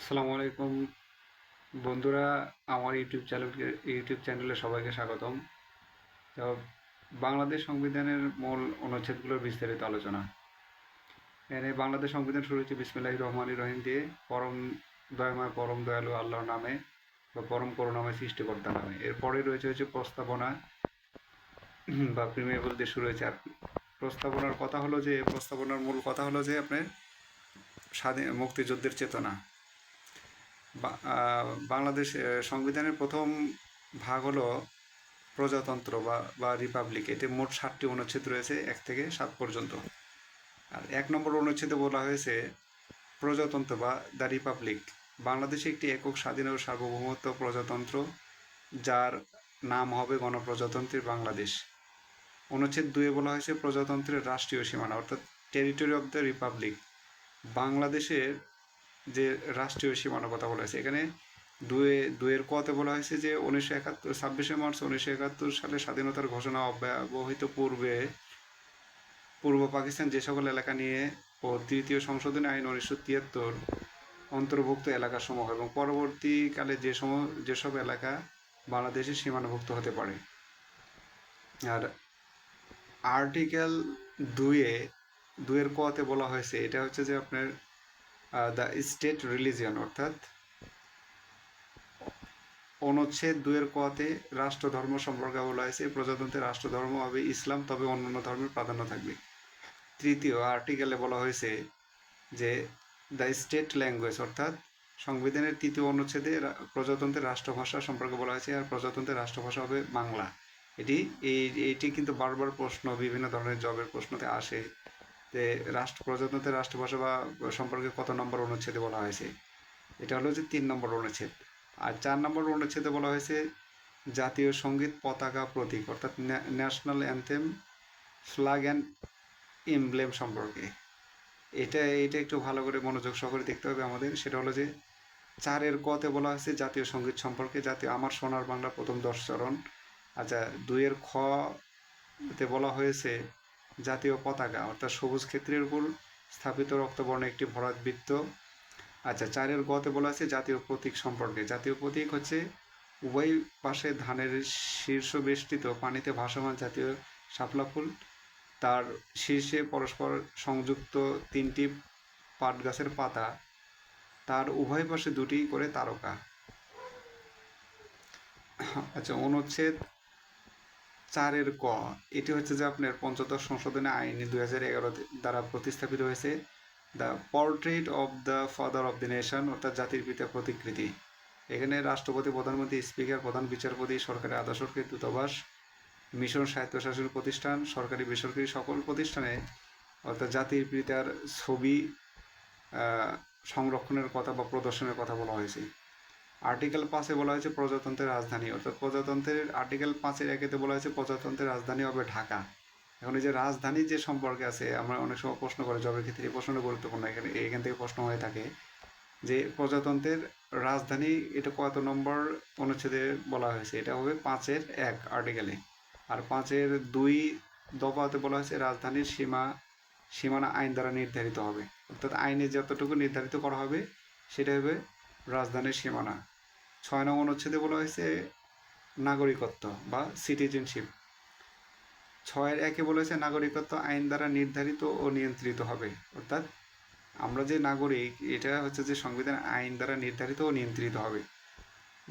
আসসালামু আলাইকুম। বন্ধুরা, আমার ইউটিউব চ্যানেলকে ইউটিউব চ্যানেলে সবাইকে স্বাগতম। তো বাংলাদেশ সংবিধানের মূল অনুচ্ছেদগুলোর বিস্তারিত আলোচনা। এখানে বাংলাদেশ সংবিধান শুরু হয়েছে বিসমিল্লাহ রহমান রহিম দিয়ে। পরম দয়াময়, পরম দয়ালু আল্লাহর নামে বা পরম করুণাময় সৃষ্টিকর্তার নামে। এরপরে রয়েছে হচ্ছে প্রস্তাবনা বা প্রিমিয়েবল দিয়ে শুরু হয়েছে আর প্রস্তাবনার কথা হলো যে, প্রস্তাবনার মূল কথা হলো যে, আপনার স্বাধীন মুক্তিযুদ্ধের চেতনা। বাংলাদেশ সংবিধানের প্রথম ভাগ হলো প্রজাতন্ত্র বা বা রিপাবলিক। এতে মোট ষাটটি অনুচ্ছেদ রয়েছে, এক থেকে সাত পর্যন্ত। আর এক নম্বর অনুচ্ছেদে বলা হয়েছে, প্রজাতন্ত্র বা দ্য রিপাবলিক। বাংলাদেশে একটি একক স্বাধীন ও সার্বভৌমত্ব প্রজাতন্ত্র, যার নাম হবে গণপ্রজাতন্ত্রী বাংলাদেশ। অনুচ্ছেদ দুয়ে বলা হয়েছে, প্রজাতন্ত্রের রাষ্ট্রীয় সীমানা, অর্থাৎ টেরিটরি অফ দ্য রিপাবলিক বাংলাদেশের যে রাষ্ট্রীয় সীমানার কথা বলা হয়েছে। এখানে দুয়ে, দুয়ের কতে বলা হয়েছে যে উনিশশো একাত্তর, ছাব্বিশে মার্চ উনিশশো একাত্তর সালে স্বাধীনতার ঘোষণা অব্যবহিত পূর্বে পূর্ব পাকিস্তান যে সকল এলাকা নিয়ে ও তৃতীয় সংশোধনী আইন উনিশশো তিয়াত্তর অন্তর্ভুক্ত এলাকা এলাকাসমূহ এবং পরবর্তীকালে যে সম যেসব এলাকা বাংলাদেশের সীমানাভুক্ত হতে পারে। আর আর্টিকেল দুয়ে, দুয়ের কতে বলা হয়েছে, এটা হচ্ছে যে আপনার দ্য স্টেট রিলিজিয়ন অর্থাৎ অনুচ্ছেদ দুয়ের কতে রাষ্ট্রধর্ম সম্পর্কে বলা হয়েছে প্রজাতন্ত্রের রাষ্ট্রধর্ম হবে ইসলাম, তবে অন্যান্য ধর্মের প্রাধান্য থাকবে। তৃতীয় আর্টিকেলে বলা হয়েছে যে দ্য স্টেট ল্যাঙ্গুয়েজ অর্থাৎ সংবিধানের তৃতীয় অনুচ্ছেদে প্রজাতন্ত্রের রাষ্ট্রভাষা সম্পর্কে বলা হয়েছে, আর প্রজাতন্ত্রের রাষ্ট্রভাষা হবে বাংলা। এটি, এই, এটি কিন্তু বারবার প্রশ্ন, বিভিন্ন ধরনের জবের প্রশ্নতে আসে। যে রাষ্ট্র, প্রজাতন্ত্রের রাষ্ট্রভাষা বা সম্পর্কে কত নম্বর অনুচ্ছেদে বলা হয়েছে? এটা হলো যে তিন নম্বর অনুচ্ছেদ। আর চার নম্বর অনুচ্ছেদে বলা হয়েছে, জাতীয় সংগীত পতাকা প্রতীক, অর্থাৎ national anthem, flag and emblem সম্পর্কে। এটা এটা একটু ভালো করে মনোযোগ সহকারে দেখতে হবে আমাদের। সেটা হলো যে, চারের কতে বলা হয়েছে জাতীয় সংগীত সম্পর্কে, জাতীয় আমার সোনার বাংলা প্রথম দশ চরণ। আচ্ছা দুইয়ের খ তে বলা হয়েছে জাতীয় পতাকা, অর্থাৎ সবুজ ক্ষেত্রের উপর স্থাপিত রক্তবর্ণ একটি ভরাট বৃত্ত। আচ্ছা চারের গতে বলা আছে জাতীয় প্রতীক সম্পর্কে। জাতীয় প্রতীক হচ্ছে উভয় পাশে ধানের শীর্ষ বেষ্টিত পানিতে ভাসমান জাতীয় শাপলা ফুল। তার শীর্ষে পরস্পর সংযুক্ত তিনটি পাট গাছের পাতা। তার উভয় পাশে দুটি করে তারকা। আচ্ছা অনুচ্ছেদ চারের ক, এটি হচ্ছে যে আপনার পঞ্চদশ সংশোধনী আইন দুই হাজার এগারো দ্বারা প্রতিস্থাপিত হয়েছে। The portrait of the father of the nation, অর্থাৎ জাতির পিতা প্রতিকৃতি। এখানে রাষ্ট্রপতি, প্রধানমন্ত্রী, স্পিকার, প্রধান বিচারপতি সরকারি আধা সরকারি দূতাবাস, মিশন স্বায়ত্তশাসন প্রতিষ্ঠান, সরকারি বেসরকারি সকল প্রতিষ্ঠানে, অর্থাৎ জাতির পিতার ছবি সংরক্ষণের কথা বা প্রদর্শনের কথা বলা হয়েছে। আর্টিকেল পাঁচে বলা হয়েছে প্রজাতন্ত্রের রাজধানী, অর্থাৎ প্রজাতন্ত্রের আর্টিকেল পাঁচের একেতে বলা হয়েছে প্রজাতন্ত্রের রাজধানী হবে ঢাকা। এখন এই যে রাজধানী যে সম্পর্কে আছে, আমরা অনেক সময় প্রশ্ন করে, জবের ক্ষেত্রে এই প্রশ্নটা গুরুত্বপূর্ণ। এখানে, এখান থেকে প্রশ্ন হয়ে থাকে যে প্রজাতন্ত্রের রাজধানী এটা কত নম্বর অনুচ্ছেদে বলা হয়েছে? এটা হবে পাঁচের এক আর্টিকেলে। আর পাঁচের দুই দফাতে বলা হয়েছে রাজধানীর সীমা, সীমানা আইন দ্বারা নির্ধারিত হবে। অর্থাৎ আইনে যতটুকু নির্ধারিত করা হবে, সেটা হবে রাজধানীর সীমানা। ছয় নং অনুচ্ছেদে বলা হয়েছে নাগরিকত্ব বা সিটিজেনশিপ ছয়ের একে বলা হয়েছে নাগরিকত্ব আইন দ্বারা নির্ধারিত ও নিয়ন্ত্রিত হবে। অর্থাৎ আমরা যে নাগরিক, এটা হচ্ছে যে সংবিধান আইন দ্বারা নির্ধারিত ও নিয়ন্ত্রিত হবে।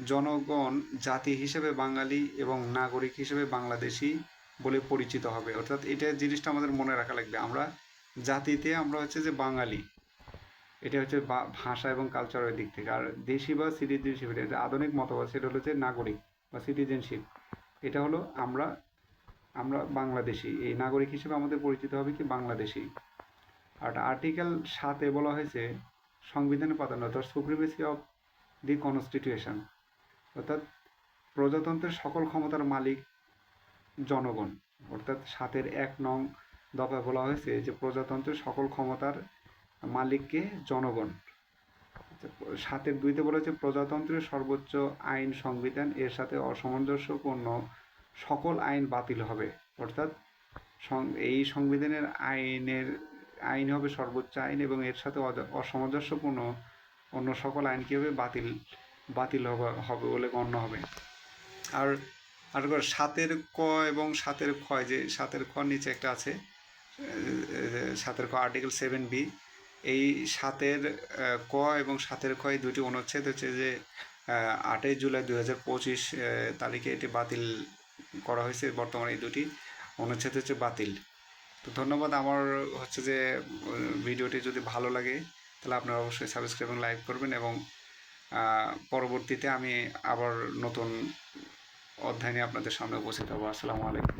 জনগণ, জাতি হিসেবে বাঙালি এবং নাগরিক হিসেবে বাংলাদেশি বলে পরিচিত হবে। অর্থাৎ এটা জিনিসটা আমাদের মনে রাখা লাগবে। আমরা জাতিতে আমরা হচ্ছে যে বাঙালি। এটা হচ্ছে ভাষা এবং কালচারের দিক থেকে। আর দেশি বা সিটিজেনশিপ এটা আধুনিক মতবাদ সেটা হলো যে নাগরিক বা সিটিজেনশিপ এটা হলো আমরা আমরা বাংলাদেশি। এই নাগরিক হিসেবে আমাদের পরিচিত হবে কি বাংলাদেশি। আর আর্টিকেল সাতে বলা হয়েছে সংবিধানের প্রাধান্য, অর্থাৎ সুপ্রিমেসি অফ দি কনস্টিটিউশন অর্থাৎ প্রজাতন্ত্রের সকল ক্ষমতার মালিক জনগণ। অর্থাৎ সাতের এক নং দফায় বলা হয়েছে যে প্রজাতন্ত্রের সকল ক্ষমতার মালিককে জনগণ। সাতের দুইতে বলা হয়েছে প্রজাতন্ত্রের সর্বোচ্চ আইন সংবিধান, এর সাথে অসামঞ্জস্যপূর্ণ সকল আইন বাতিল হবে। অর্থাৎ এই সংবিধানের আইনের, আইন হবে সর্বোচ্চ আইন এবং এর সাথে অসামঞ্জস্যপূর্ণ অন্য সকল আইন কী হবে বাতিল বাতিল হবে হবে বলে গণ্য হবে। আর আর সাতের ক এবং সাতের ক্ষয় যে সাতের খ নিচে একটা আছে সাতের ক আর্টিকেল সেভেন বি এই সাতের ক এবং সাতের খ এই দুটি অনুচ্ছেদ হচ্ছে যে আটই জুলাই দু হাজার পঁচিশ তারিখে এটি বাতিল করা হয়েছে। বর্তমানে এই দুটি অনুচ্ছেদ হচ্ছে বাতিল। তো ধন্যবাদ। আমার হচ্ছে যে ভিডিওটি যদি ভালো লাগে, তাহলে আপনারা অবশ্যই সাবস্ক্রাইব এবং লাইক করবেন এবং পরবর্তীতে আমি আবার নতুন অধ্যায় নিয়ে আপনাদের সামনে উপস্থিত হব। আসসালামু আলাইকুম।